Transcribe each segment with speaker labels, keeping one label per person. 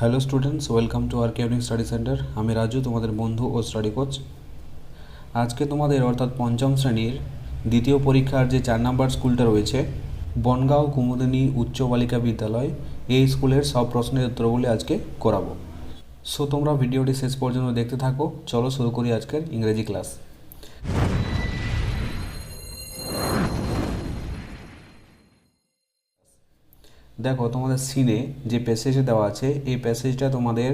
Speaker 1: Hello students welcome to our caring study centre আমি রাজু, তোমাদের বন্ধু ও স্টাডি কোচ আজকে তোমাদের অর্থাৎ পঞ্চম শ্রেণির দ্বিতীয় পরীক্ষার যে চার নাম্বার স্কুলটা রয়েছে, বনগাঁও কুমুদিনী উচ্চ বালিকা বিদ্যালয়, এই স্কুলের সব প্রশ্নের উত্তরগুলি আজকে করাবো। সো তোমরা ভিডিওটি শেষ পর্যন্ত দেখতে থাকো। চলো শুরু করি আজকের ইংরেজি ক্লাস দেখো, তোমাদের সিনে যে প্যাসেজে দেওয়া আছে, এই প্যাসেজটা তোমাদের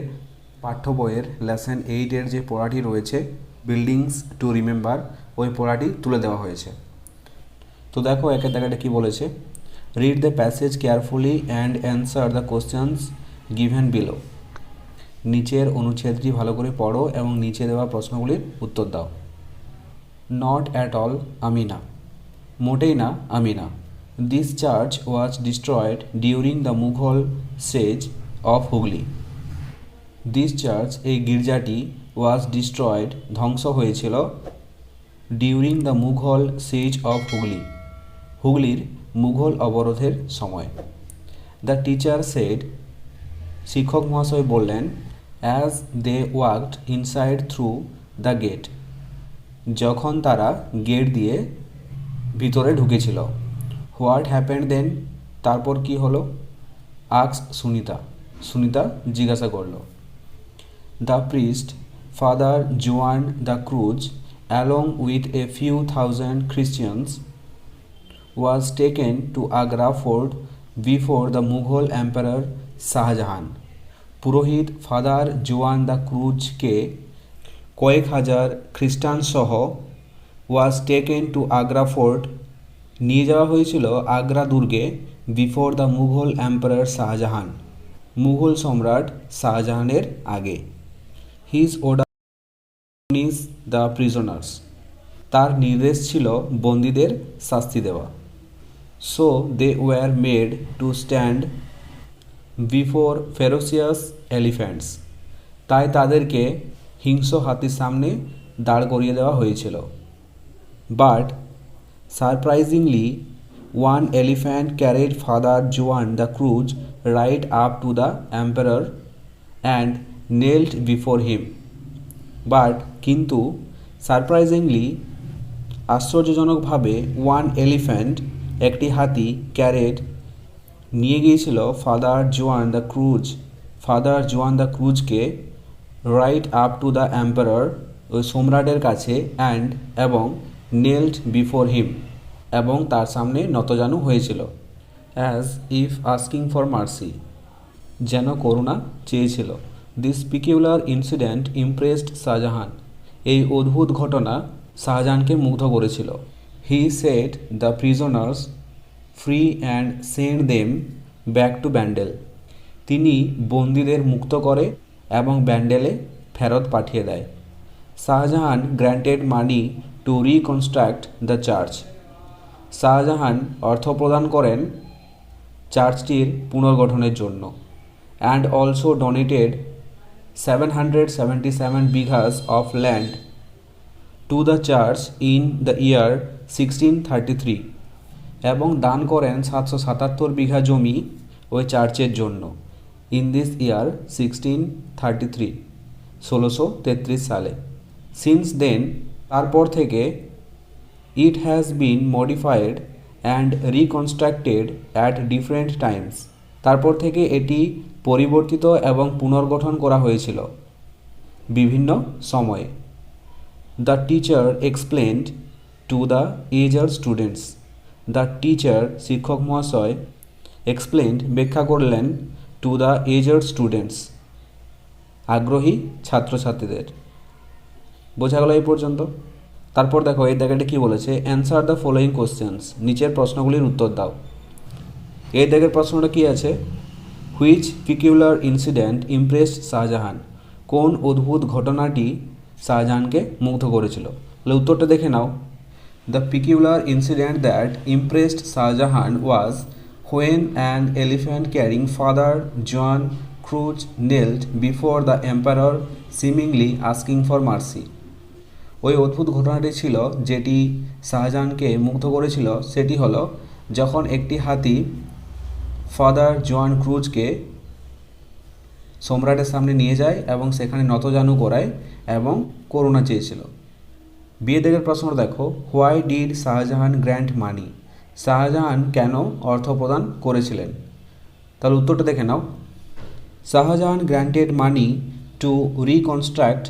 Speaker 1: পাঠ্য বইয়ের লেসন এইটের যে পড়াটি রয়েছে বিল্ডিংস টু রিমেম্বার ওই পড়াটি তুলে দেওয়া হয়েছে। তো দেখো একের দাগাটা কী বলেছে? Read the passage carefully and answer the questions given below নিচের অনুচ্ছেদটি ভালো করে পড়ো এবং নিচে দেওয়া প্রশ্নগুলির উত্তর দাও। নট অ্যাট অল আমি না। মোটেই না, আমি না। This church was destroyed during the Mughal siege of Hooghly this church এই গির্জাটি ওয়াজ ডিস্ট্রয়েড ধ্বংস হয়েছিল during the Mughal siege of Hooghly হুগলির মুঘল অবরোধের সময়। দ্য টিচার সেড শিক্ষক মহাশয় বললেন as they walked inside through the gate যখন তারা গেট দিয়ে ভিতরে ঢুকেছিল হোয়াট হ্যাপেন্ড দেন? তারপর কি হলো? আক্স সুনিতা। সুনিতা জিজ্ঞাসা করল, the priest, Father Joan da Cruz, along with a few thousand Christians, was taken to Agra fort before the Mughal empire Shah Jahan. পুরোহিত ফাদার জোয়ান দ্য ক্রুজকে কয়েক হাজার খ্রিস্টান সহ was taken to Agra fort নিয়ে যাওয়া হয়েছিল আগ্রা দুর্গে before the Mughal empire Shah Jahan, Mughal সম্রাট শাহজাহানের আগে। His order is the prisoners তার নির্দেশ ছিল বন্দীদের শাস্তি দেওয়া। So they were made to stand before ferocious elephants তাই তাদেরকে হিংস্র হাতির সামনে দাঁড় করিয়ে দেওয়া হয়েছিল। But surprisingly one elephant carried Father Joan da Cruz right up to the empire and kneeled before him but কিন্তু সারপ্রাইজিংলি আশ্চর্যজনকভাবে ওয়ান এলিফ্যান্ট একটি হাতি ক্যারেট নিয়ে গিয়েছিল Father Joan da Cruz Father Joan da ক্রুজকে right up to the empire ওই সম্রাটের কাছে and এবং নেল্ড বিফোর হিম এবং তার সামনে নতজানু হয়েছিল। As if asking for mercy যেন করুণা চেয়েছিল। This peculiar incident impressed Shah Jahan এই অদ্ভুত ঘটনা শাহজাহানকে মুগ্ধ করেছিল। He set the prisoners free and send them back to Bandel তিনি বন্দীদের মুক্ত করে এবং ব্যান্ডেলে ফেরত পাঠিয়ে দেয়। Shah Jahan granted money to reconstruct the church Shah Jahan অর্থ প্রদান করেন চার্চটির পুনর্গঠনের জন্য and also donated seven hundred seventy seven bighas of land to the church in the year sixteen thirty three এবং দান করেন সাতশো সাতাত্তর বিঘা জমি ওই চার্চের জন্য in this year sixteen thirty three ষোলোশো তেত্রিশ সালে। সিন্স দেন তারপর থেকে it has been modified and reconstructed at different times তারপর থেকে এটি পরিবর্তিত এবং পুনর্গঠন করা হয়েছিল। বিভিন্ন সময়ে। The teacher explained to the eager students the teacher শিক্ষক মহাশয় এক্সপ্লেন্ড ব্যাখ্যা করলেন টু দ্য এজার স্টুডেন্টস আগ্রহী ছাত্রছাত্রীদের। বোঝা গেল এই পর্যন্ত? তারপর দেখো, এই দাগেটা কী বলেছে? অ্যান্সার দ্য ফলোয়িং কোশ্চেন্স নিচের প্রশ্নগুলির উত্তর দাও। এই দাগের প্রশ্নটা কী আছে? Which peculiar incident impressed Shah Jahan কোন অদ্ভুত ঘটনাটি শাহজাহানকে মুগ্ধ করেছিল? তাহলে উত্তরটা দেখে নাও। The peculiar incident that impressed Shah Jahan was when and elephant carrying Father John Cruz kneeled before the empire seemingly asking for mercy ওই অদ্ভুত ঘটনাটি ছিল, যেটি শাহজাহানকে মুগ্ধ করেছিল। সেটি হলো, যখন একটি হাতি ফাদার জোয়ান ক্রুজকে সম্রাটের সামনে নিয়ে যায় এবং সেখানে নতজানু করায় এবং করোনা চেয়েছিল। বিয়ে দেখের প্রশ্ন দেখো, why did Shahjahan grant money? Shahjahan কেন অর্থ প্রদান করেছিলেন? তাহলে উত্তরটা দেখে নাও। Shahjahan granted money to reconstruct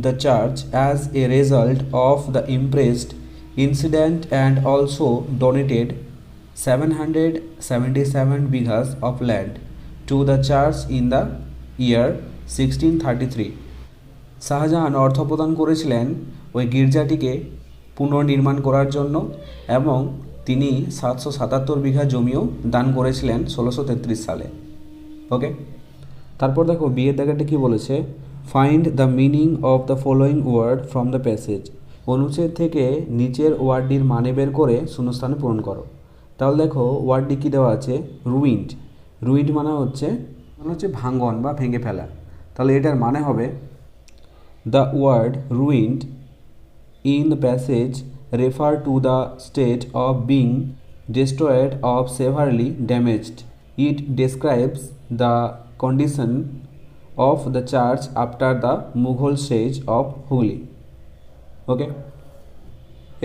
Speaker 1: the church as a result of the impressed incident and also donated 777 bighas of land to the church in the year 1633 Shahjahan অর্থ প্রদান করেছিলেন ওই গির্জাটিকে পুনর্নির্মাণ করার জন্য এবং তিনি সাতশো সাতাত্তর বিঘা জমিও দান করেছিলেন ষোলোশো তেত্রিশ সালে। ওকে তারপর দেখো বিয়ের দাগাটা কি বলেছে? Find the meaning of the following word from the passage অনুচ্ছেদ থেকে নিচের ওয়ার্ডটির মানে বের করে শূন্যস্থানে পূরণ করো। তাহলে দেখো, ওয়ার্ডটি কী দেওয়া আছে? রুইন্ড রুইন্ড মানে হচ্ছে মানে হচ্ছে ভাঙ্গন বা ভেঙে ফেলা। তাহলে এটার মানে হবে the word ruined in the passage refer to the state of being destroyed or severely damaged. It describes the condition of the church after the Mughal siege of Hooghly. Okay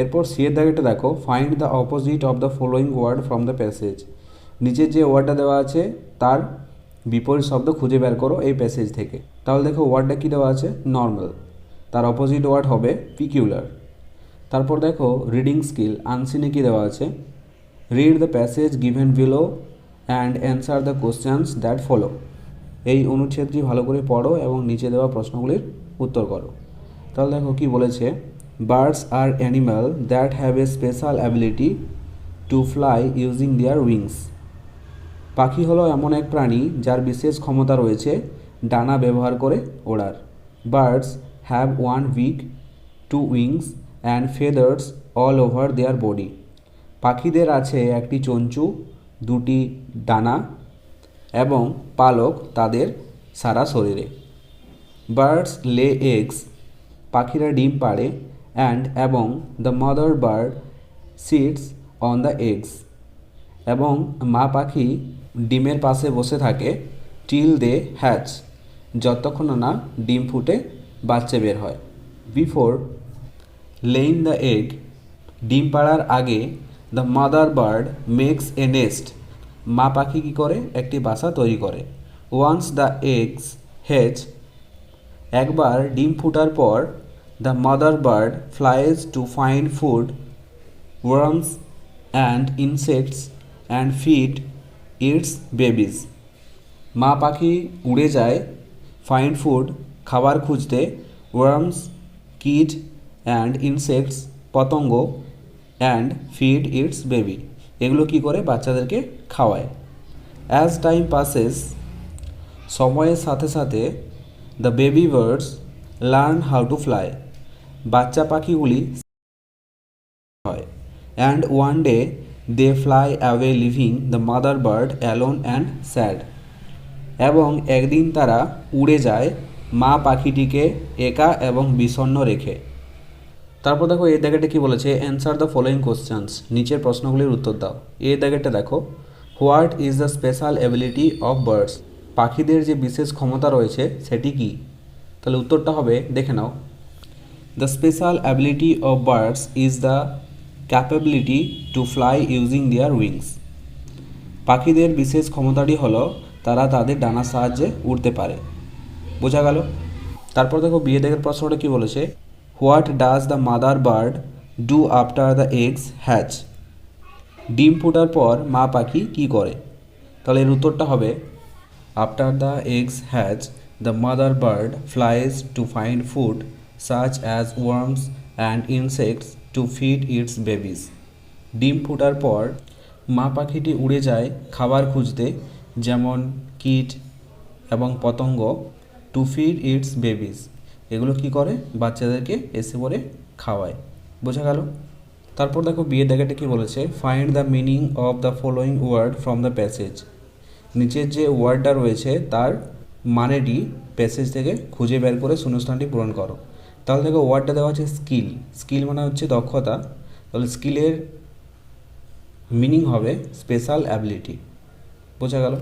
Speaker 1: এরপর সি এর দাগেটা দেখো find the opposite of the following word from the passage নিচের যে ওয়ার্ডটা দেওয়া আছে, তার বিপরীত শব্দ খুঁজে বের করো এই প্যাসেজ থেকে। তাহলে দেখো ওয়ার্ডটা কী দেওয়া আছে? নর্মাল তার অপোজিট ওয়ার্ড হবে পিকিউলার তারপর দেখো রিডিং স্কিল আনসিনে কী দেওয়া আছে? Read the passage given below and answer the questions that follow এই অনুচ্ছেদটি ভালো করে পড়ো এবং নিচে দেওয়া প্রশ্নগুলির উত্তর করো। তাহলে দেখো কি বলেছে birds R animal that have a special ability to fly using their wings পাখি হলো এমন এক প্রাণী যার বিশেষ ক্ষমতা রয়েছে ডানা ব্যবহার করে ওড়ার। Birds have one week two wings and feathers all over their body পাখিদের আছে একটি চঞ্চু, দুটি ডানা এবং পালক তাদের সারা শরীরে। বার্ডস লে এগস, পাখিরা ডিম পাড়ে, অ্যান্ড এবং the mother bird sits on the eggs. এবং মা পাখি ডিমের পাশে বসে থাকে টিল দে হ্যাচ, যতক্ষণ না ডিম ফুটে বাচ্চা বের হয়। বিফোর লেইন দ্য এগ, ডিম পাড়ার আগে the mother bird makes a nest. মা পাখি কী করে? একটি বাসা তৈরি করে। ওয়ান্স দ্য এগস হেজ একবার ডিম ফুটার পর the mother bird flies to find food worms and insects and feed its babies মা পাখি উড়ে যায় ফাইন্ড ফুড খাবার খুঁজতে ওয়ার্মস কিট অ্যান্ড ইনসেক্টস পতঙ্গ অ্যান্ড ফিড ইটস বেবি এগুলো কি করে? বাচ্চাদেরকে খাওয়ায়। অ্যাজ টাইম পাসেস সময়ের সাথে সাথে the baby birds learn how to fly বাচ্চা পাখিগুলি হয়। And one day they fly away leaving the mother bird alone and sad এবং একদিন তারা উড়ে যায় মা পাখিটিকে একা এবং বিষণ্ণ রেখে। তারপর দেখো, এই দাগেটা কি বলেছে? অ্যান্সার দ্য ফলোয়িং কোশ্চেন্স নিচের প্রশ্নগুলির উত্তর দাও। এই দাগেটা দেখো। What is the special ability of birds? পাখিদের যে বিশেষ ক্ষমতা রয়েছে, সেটি কি? তাহলে উত্তরটা হবে, দেখে নাও। The special ability of birds is the capability to fly using their wings. পাখিদের বিশেষ ক্ষমতাটি হলো, তারা তাদের ডানার সাহায্যে উড়তে পারে। বোঝা গেল? তারপর দেখো, বিয়ে দেখের প্রশ্নটা কি বলেছে? What does the mother bird do after the eggs hatch? ডিম ফোটার পর মা পাখি কি করে? তাহলে এর উত্তরটা হবে after the eggs hatch the mother bird flies to find food such as worms and insects to feed its babies ডিম ফোটার পর মা পাখিটি উড়ে যায় খাবার খুঁজতে, যেমন কীট এবং পতঙ্গ টু ফিড ইটস বেবিস এগুলো কি করে? বাচ্চাদেরকে এসে পরে খাওয়ায়। বোঝা গেল? তারপর দেখো বিয়ে দেখাটা কি বলেছে? Find the meaning of the following word from the passage নিচের যে ওয়ার্ডটা রয়েছে, তার মানেটি প্যাসেজ থেকে খুঁজে বের করে শূন্যস্থানটি পূরণ করো। তাহলে দেখো ওয়ার্ডটা দেওয়া আছে স্কিল স্কিল মানে হচ্ছে দক্ষতা। তাহলে স্কিলের মিনিং হবে স্পেশাল অ্যাবিলিটি বোঝা গেল?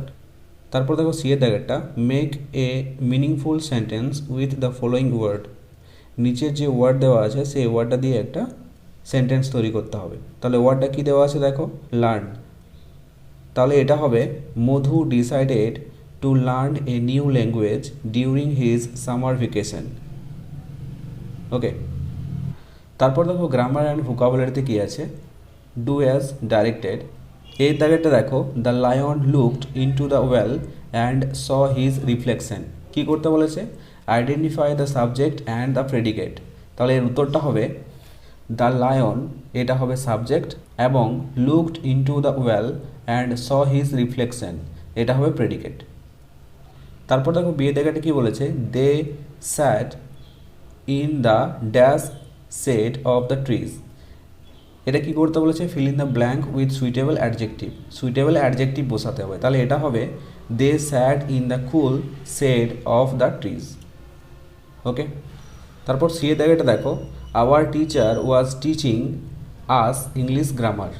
Speaker 1: তারপর দেখো সিএ এর দাগেরটা make a meaningful sentence with the following word নিচের যে ওয়ার্ড দেওয়া আছে, সেই ওয়ার্ডটা দিয়ে একটা সেন্টেন্স তৈরি করতে হবে। তাহলে ওয়ার্ডটা কী দেওয়া আছে দেখো? লার্ন তাহলে এটা হবে Madhu decided to learn a new language during his summer vacation okay তারপর দেখো গ্রামার অ্যান্ড ভোকাবুলারিতে কী আছে? ডু অ্যাজ ডাইরেক্টেড এই দাগেরটা দেখো the lion looked into the well and saw his reflection কী করতে বলেছে? Identify the subject and the predicate তাহলে এর উত্তরটা হবে দ্য লায়ন, এটা হবে সাবজেক্ট, এবং looked into the well and saw his reflection, এটা হবে প্রেডিকেট। তারপর দেখো বিয়ে দেখাটা কী বলেছে? They sat in the dash set of the trees. এটা কি করতে বলেছে? Fill in the blank with suitable adjective. Suitable adjective বসাতে হবে। তাহলে এটা হবে they sat in the cool set of the trees. Okay? তারপর সিএ জায়গাটা দেখো। Our teacher was teaching us English grammar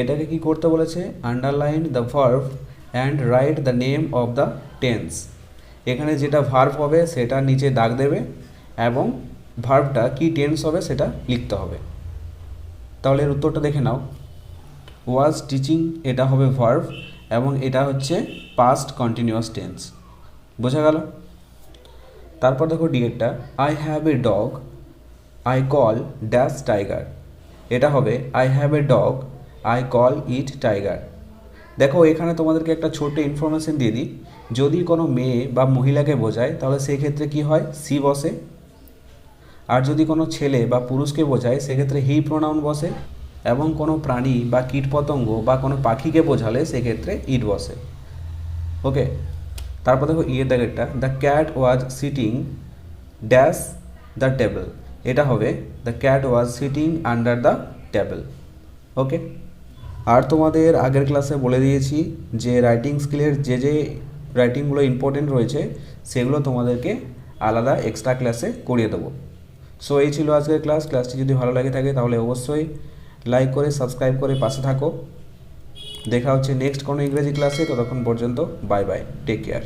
Speaker 1: এটাকে কি করতে বলেছে? Underline the verb and write the name of the tense এখানে যেটা ভার্ভ হবে, সেটা নিচে দাগ দেবে এবং ভার্ভটা কি টেন্স হবে, সেটা লিখতে হবে। তাহলে এর উত্তরটা দেখে নাও। ওয়াজ টিচিং এটা হবে ভার্ভ এবং এটা হচ্ছে পাস্ট কন্টিনিউয়াস টেন্স বোঝা গেল? তারপর দেখো ডিএডটা I have a dog I call dash tiger এটা হবে I have a dog I call it tiger দেখো, এখানে তোমাদেরকে একটা ছোট্ট ইনফরমেশন দিয়ে দিই। যদি কোনো মেয়ে বা মহিলাকে বোঝায়, তাহলে সেই ক্ষেত্রে কি হয়? সি বসে। আর যদি কোনো ছেলে বা পুরুষকে বোঝায়, সেক্ষেত্রে হি প্রোনাউন বসে। এবং কোনো প্রাণী বা কীটপতঙ্গ বা কোনো পাখিকে বোঝালে, সেক্ষেত্রে ইট বসে। ওকে? তারপর দেখো, ইয়ের দাগেরটা the cat was sitting dash the table এটা হবে the cat was sitting under the table okay আর তোমাদের আগের ক্লাসে বলে দিয়েছি যে রাইটিং স্কিলের যে যে রাইটিংগুলো ইম্পর্টেন্ট রয়েছে, সেগুলো তোমাদেরকে আলাদা এক্সট্রা ক্লাসে করিয়ে দেবো। সো এই ছিল আজকের ক্লাস ক্লাসটি যদি ভালো লাগে থাকে, তাহলে অবশ্যই লাইক করে সাবস্ক্রাইব করে পাশে থাকো। দেখা হচ্ছে নেক্সট কোনো ইংরেজি ক্লাসে ততক্ষণ পর্যন্ত বাই বাই টেক কেয়ার